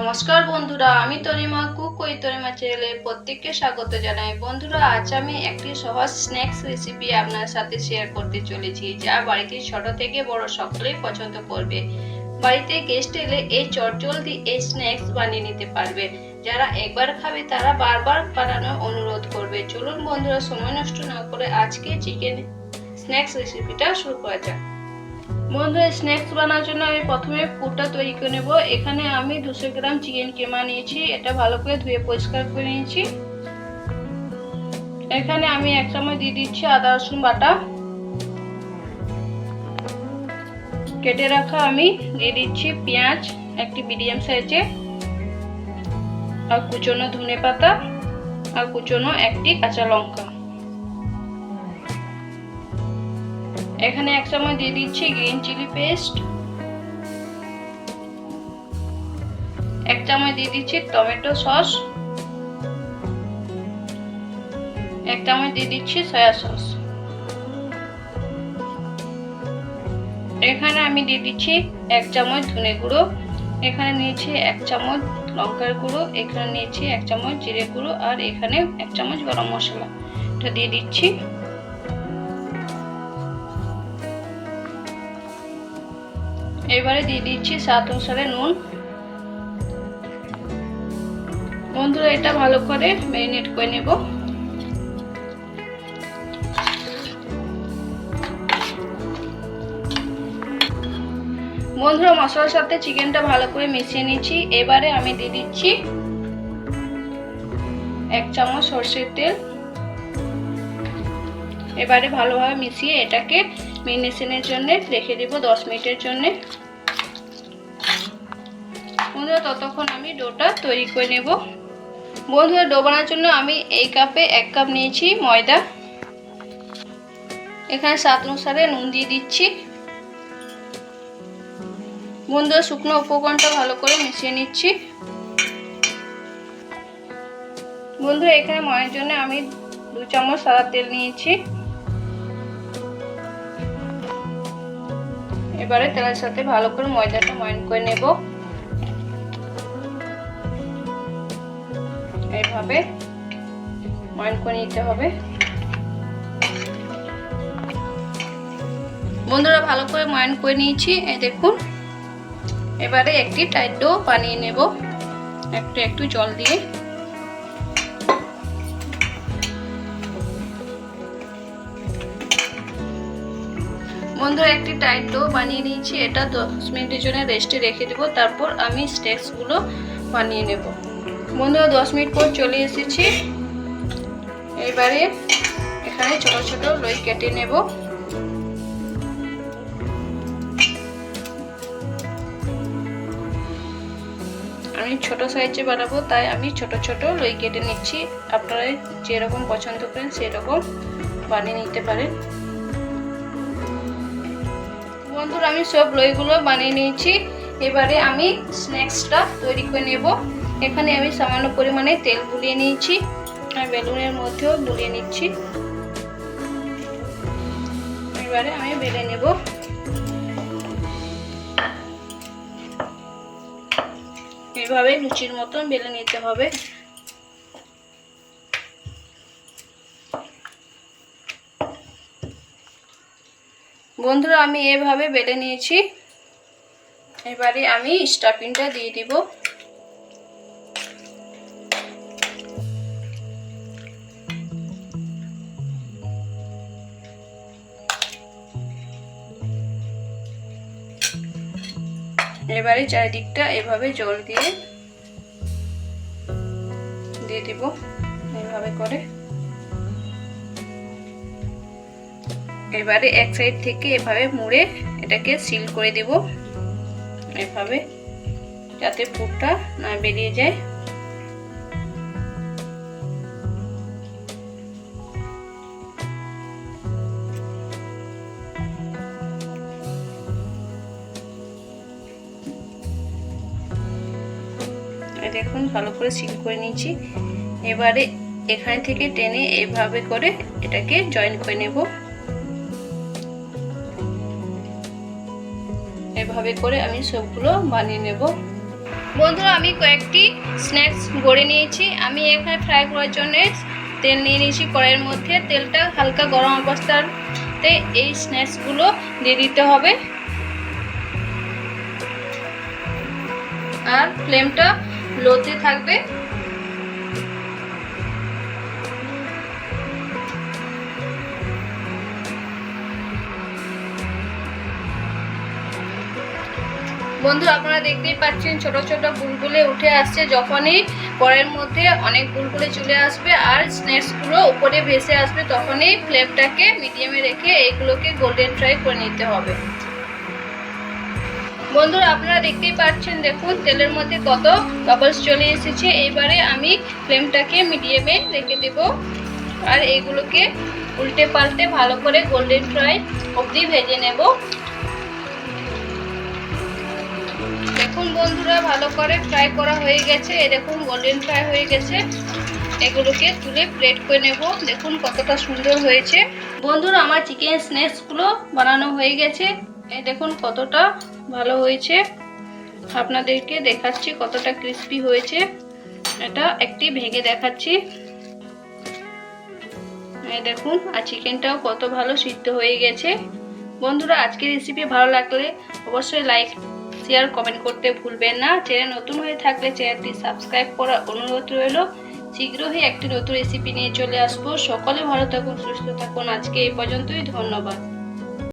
নমস্কার বন্ধুরা, আমি তরিমা কুক ওই তরিমা চ্যানেলে প্রত্যেককে স্বাগত জানাই। বন্ধুরা, আজ আমি একটি সহজ স্ন্যাক্স রেসিপি আপনার সাথে শেয়ার করতে চলেছি, যা বাড়িতে ছোট থেকে বড় সকলেই পছন্দ করবে। বাড়িতে গেস্ট এলে এই চটজলদি এই স্ন্যাক্স বানিয়ে নিতে পারবে। যারা একবার খাবে, তারা বারবার বানানোর অনুরোধ করবে। চলুন বন্ধুরা, সময় নষ্ট না করে আজকে চিকেন স্ন্যাক্স রেসিপিটা শুরু করা যাক। বন্ধুরা স্ন্যাক্স বানানোর জন্য আমি প্রথমে পুরটা তৈরি করে নেব। এখানে আমি দুশো গ্রাম চিকেন কেমা নিয়েছি। এটা ভালো করে ধুয়ে পরিষ্কার করে নিয়েছি। এখানে আমি এক চামচ দিয়ে দিচ্ছি আদা, রসুন বাটা। কেটে রাখা আমি দিয়ে দিচ্ছি পেঁয়াজ, একটি মিডিয়াম সাইজে আর কুচনো ধনে পাতা আর কুচনো একটি কাঁচা লঙ্কা। এখানে এক চামচ দিয়ে দিচ্ছি গ্রিন চিলি পেস্ট। এক চামচ দিয়ে দিচ্ছি টমেটো সস। এক চামচ দিয়ে দিচ্ছি সয়া সস। এখানে আমি দিয়ে দিচ্ছি এক চামচ ধনে গুঁড়ো। এখানে নিয়েছি এক চামচ লঙ্কার গুঁড়ো। এখানে নিয়েছি এক চামচ জিরে গুঁড়ো। আর এখানে এক চামচ গরম মশলা। এটা দিয়ে দিচ্ছি। এবারে দিয়ে দিচ্ছি স্বাদ অনুসারে নুন। বন্ধুরা, এটা ভালো করে ম্যারিনেট করে নেব। বন্ধুরা, মশলার সাথে চিকেনটা ভালো করে মিশিয়ে নিচ্ছি। এবারে আমি দিয়ে দিচ্ছি এক চামচ সর্ষের তেল। এবারে ভালোভাবে মিশিয়ে এটাকে মেরিনেশনের জন্য রেখে দেবো দশ মিনিটের জন্য। বন্ধুরা, ততক্ষণ আমি ডোটা তৈরি করে নেব। বন্ধুরা, ডো বানানোর জন্য আমি এই কাপে এক কাপ নিয়েছি ময়দা। এখানে স্বাদ অনুসারে নুন দিয়ে দিচ্ছি। বন্ধুরা, শুকনো উপকরণটা ভালো করে মিশিয়ে নিচ্ছি। বন্ধুরা, এখানে ময়ের জন্য আমি দু চামচ সাদা তেল নিয়েছি। এবারে তেলের সাথে ভালো করে ময়দাটা ময়ন করে নেব। এইভাবে ময়ন করে নিতে হবে। বন্ধুরা, ভালো করে ময়ন করে নিয়েছি। এই দেখুন, এবারে একটি টাইট ডো বানিয়ে নেব। একটু একটু জল দিয়ে। বন্ধুরা, একটি টাইট ডো বানিয়ে নিয়েছি। এটা দশ মিনিটের জন্য রেস্টে রেখে দেবো। তারপর আমি স্টেক্সগুলো বানিয়ে নেব। বন্ধুরা, দশ মিনিট পর চলে এসেছি। এবারে এখানে ছোট ছোট লই কেটে নেব। আমি ছোট সাইজে বানাবো, তাই আমি ছোট ছোট লই কেটে নিচ্ছি। আপনারা যেরকম পছন্দ করেন, সেরকম বানিয়ে নিতে পারেন। বন্ধুরা, আমি সব লইগুলো বানিয়ে নিয়েছি। এবারে আমি স্ন্যাক্সটা তৈরি করে নেব। এখানে আমি সামান্য পরিমাণে তেল বুলিয়ে নিয়েছি আর বেলুনের মধ্যেও বুলিয়ে নিচ্ছি। এবারে আমি বেলে নেব। এইভাবে লুচির মতন বেলে নিতে হবে। বন্ধুরা, আমি এভাবে বেলে নিয়েছি। এবারে আমি স্টাফিংটা দিয়ে দিব। এবারে চারিদিকটা এভাবে জল দিয়ে দিয়ে দিব এভাবে করে। এবারে এক সাইড থেকে এভাবে মুড়ে এটাকে সিল করে দেব। এভাবে যাতে পুরটা না বেরিয়ে যায়। দেখুন ভালো করে সিল করে নিয়েছি। এবারে এখানে থেকে টেনে এভাবে করে এটাকে জয়েন করে নেব। এভাবে করে আমি সবগুলো বানিয়ে নেব। বন্ধুরা, আমি কয়েকটি স্ন্যাক্স গড়ে নিয়েছি। আমি এখানে ফ্রাই করার জন্য তেল নিয়ে নিয়েছি। কড়াইয়ের মধ্যে তেলটা হালকা গরম অবস্থাতে এই স্ন্যাক্সগুলো দিয়ে দিতে হবে। আর ফ্লেমটা লোতে থাকবে। বন্ধু আপনারা দেখতেই পাচ্ছেন ছোট ছোট বুলবুলে উঠে আসছে যখনই পরের মধ্যে অনেক বুলবুলে চলে আসবে আর স্ন্যাক্সগুলো উপরে ভেসে আসবে তখনই ফ্লেমটাকে মিডিয়ামে রেখে এইগুলোকে গোল্ডেন ফ্রাই করে নিতে হবে। বন্ধুরা, আপনারা দেখতেই পাচ্ছেন, দেখুন, তেলের মধ্যে কত বাবলস চলে এসেছে। এবারে আমি ফ্লেমটাকে মিডিয়ামে রেখে দেব। আর এগুলোকে উল্টে পাল্টে ভালো করে গোল্ডেন ফ্রাই অবধি ভেজে নেব। দেখুন বন্ধুরা, ভালো করে ফ্রাই করা হয়ে গেছে। এই দেখুন গোল্ডেন ফ্রাই হয়ে গেছে। এগুলোকে তুলে প্লেট করে নেব। দেখুন কতটা সুন্দর হয়েছে। বন্ধুরা, আমার চিকেন স্ন্যাক্সগুলো বানানো হয়ে গেছে। এ দেখুন কতটা ভালো হয়েছে। আপনাদেরকে দেখাচ্ছি কতটা ক্রিস্পি হয়েছে। এটা একটি ভেঙে দেখাচ্ছি। দেখুন, আর চিকেনটাও কত ভালো সিদ্ধ হয়ে গেছে। বন্ধুরা, আজকের রেসিপি ভালো লাগলে অবশ্যই লাইক শেয়ার কমেন্ট করতে ভুলবেন না। চ্যানেল নতুন হয়ে থাকলে চ্যানেলটি সাবস্ক্রাইব করার অনুরোধ রইল। শীঘ্রই একটি নতুন রেসিপি নিয়ে চলে আসব। সকলে ভালো থাকুন, সুস্থ থাকুন। আজকে এই পর্যন্তই, ধন্যবাদ।